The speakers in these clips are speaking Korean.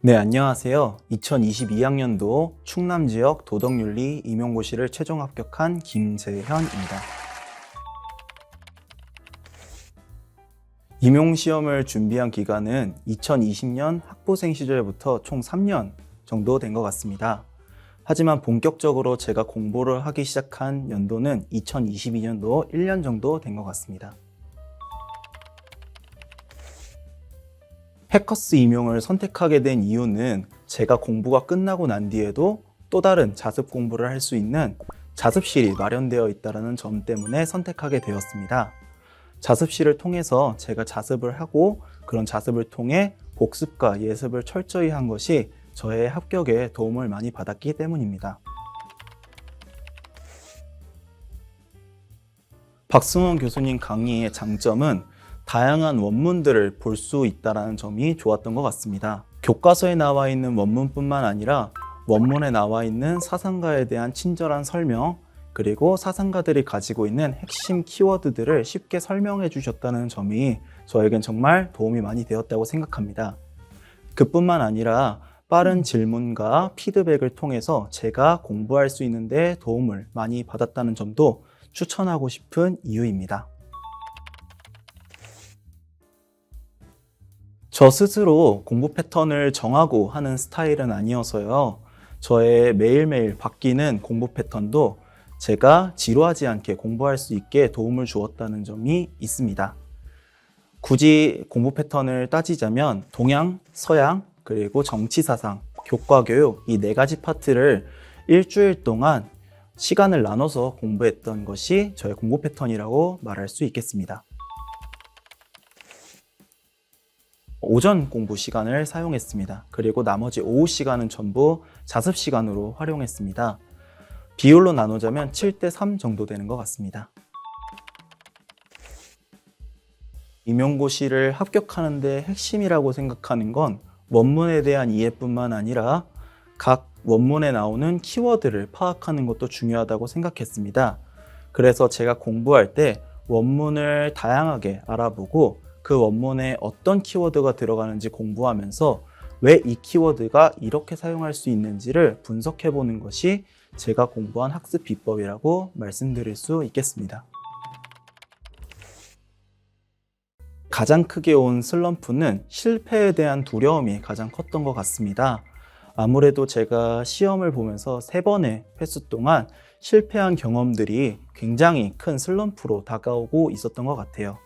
네, 안녕하세요. 2022학년도 충남 지역 도덕윤리 임용고시를 최종 합격한 김재현입니다. 임용시험을 준비한 기간은 2020년 학부생 시절부터 총 3년 정도 된 것 같습니다. 하지만 본격적으로 제가 공부를 하기 시작한 연도는 2022년도 1년 정도 된 것 같습니다. 해커스 임용을 선택하게 된 이유는 제가 공부가 끝나고 난 뒤에도 또 다른 자습 공부를 할 수 있는 자습실이 마련되어 있다는 점 때문에 선택하게 되었습니다. 자습실을 통해서 제가 자습을 하고 그런 자습을 통해 복습과 예습을 철저히 한 것이 저의 합격에 도움을 많이 받았기 때문입니다. 박승원 교수님 강의의 장점은 다양한 원문들을 볼 수 있다는 점이 좋았던 것 같습니다. 교과서에 나와 있는 원문뿐만 아니라 원문에 나와 있는 사상가에 대한 친절한 설명, 그리고 사상가들이 가지고 있는 핵심 키워드들을 쉽게 설명해 주셨다는 점이 저에겐 정말 도움이 많이 되었다고 생각합니다. 그뿐만 아니라 빠른 질문과 피드백을 통해서 제가 공부할 수 있는데 도움을 많이 받았다는 점도 추천하고 싶은 이유입니다. 저 스스로 공부 패턴을 정하고 하는 스타일은 아니어서요. 저의 매일매일 바뀌는 공부 패턴도 제가 지루하지 않게 공부할 수 있게 도움을 주었다는 점이 있습니다. 굳이 공부 패턴을 따지자면 동양, 서양, 그리고 정치 사상, 교과 교육 이 네 가지 파트를 일주일 동안 시간을 나눠서 공부했던 것이 저의 공부 패턴이라고 말할 수 있겠습니다. 오전 공부 시간을 사용했습니다. 그리고 나머지 오후 시간은 전부 자습 시간으로 활용했습니다. 비율로 나누자면 7대 3 정도 되는 것 같습니다. 임용고시를 합격하는데 핵심이라고 생각하는 건 원문에 대한 이해뿐만 아니라 각 원문에 나오는 키워드를 파악하는 것도 중요하다고 생각했습니다. 그래서 제가 공부할 때 원문을 다양하게 알아보고 그 원문에 어떤 키워드가 들어가는지 공부하면서 왜 이 키워드가 이렇게 사용할 수 있는지를 분석해 보는 것이 제가 공부한 학습 비법이라고 말씀드릴 수 있겠습니다. 가장 크게 온 슬럼프는 실패에 대한 두려움이 가장 컸던 것 같습니다. 아무래도 제가 시험을 보면서 세 번의 횟수 동안 실패한 경험들이 굉장히 큰 슬럼프로 다가오고 있었던 것 같아요.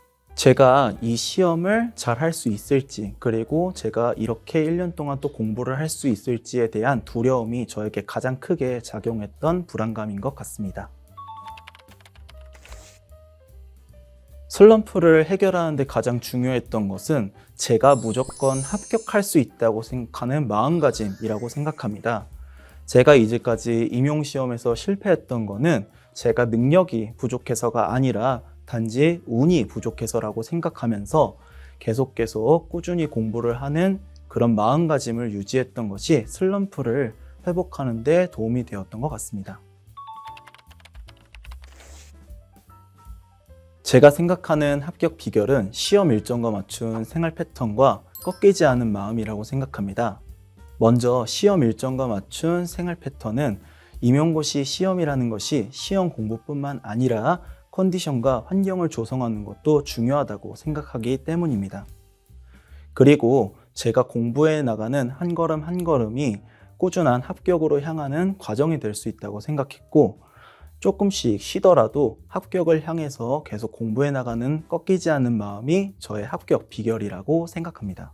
제가 이 시험을 잘 할 수 있을지, 그리고 제가 이렇게 1년 동안 또 공부를 할 수 있을지에 대한 두려움이 저에게 가장 크게 작용했던 불안감인 것 같습니다. 슬럼프를 해결하는데 가장 중요했던 것은 제가 무조건 합격할 수 있다고 생각하는 마음가짐이라고 생각합니다. 제가 이제까지 임용시험에서 실패했던 거는 제가 능력이 부족해서가 아니라 단지 운이 부족해서라고 생각하면서 계속 계속 꾸준히 공부를 하는 그런 마음가짐을 유지했던 것이 슬럼프를 회복하는 데 도움이 되었던 것 같습니다. 제가 생각하는 합격 비결은 시험 일정과 맞춘 생활 패턴과 꺾이지 않은 마음이라고 생각합니다. 먼저 시험 일정과 맞춘 생활 패턴은 임용고시 시험이라는 것이 시험 공부뿐만 아니라 컨디션과 환경을 조성하는 것도 중요하다고 생각하기 때문입니다. 그리고 제가 공부해 나가는 한 걸음 한 걸음이 꾸준한 합격으로 향하는 과정이 될 수 있다고 생각했고, 조금씩 쉬더라도 합격을 향해서 계속 공부해 나가는 꺾이지 않는 마음이 저의 합격 비결이라고 생각합니다.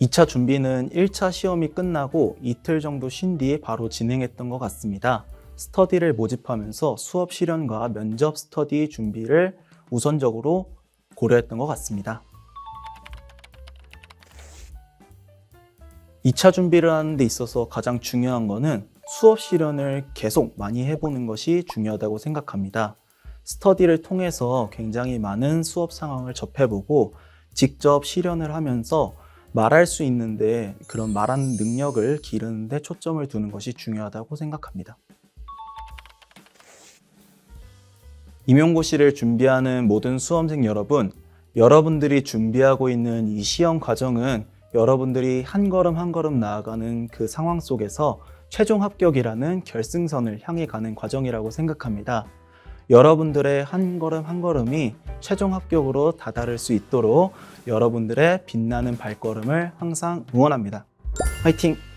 2차 준비는 1차 시험이 끝나고 이틀 정도 쉰 뒤에 바로 진행했던 것 같습니다. 스터디를 모집하면서 수업 실현과 면접 스터디 준비를 우선적으로 고려했던 것 같습니다. 2차 준비를 하는 데 있어서 가장 중요한 거는 수업 실현을 계속 많이 해보는 것이 중요하다고 생각합니다. 스터디를 통해서 굉장히 많은 수업 상황을 접해보고 직접 실현을 하면서 말할 수 있는데 그런 말하는 능력을 기르는데 초점을 두는 것이 중요하다고 생각합니다. 임용고시를 준비하는 모든 수험생 여러분, 여러분들이 준비하고 있는 이 시험 과정은 여러분들이 한 걸음 한 걸음 나아가는 그 상황 속에서 최종 합격이라는 결승선을 향해 가는 과정이라고 생각합니다. 여러분들의 한 걸음 한 걸음이 최종 합격으로 다다를 수 있도록 여러분들의 빛나는 발걸음을 항상 응원합니다. 화이팅!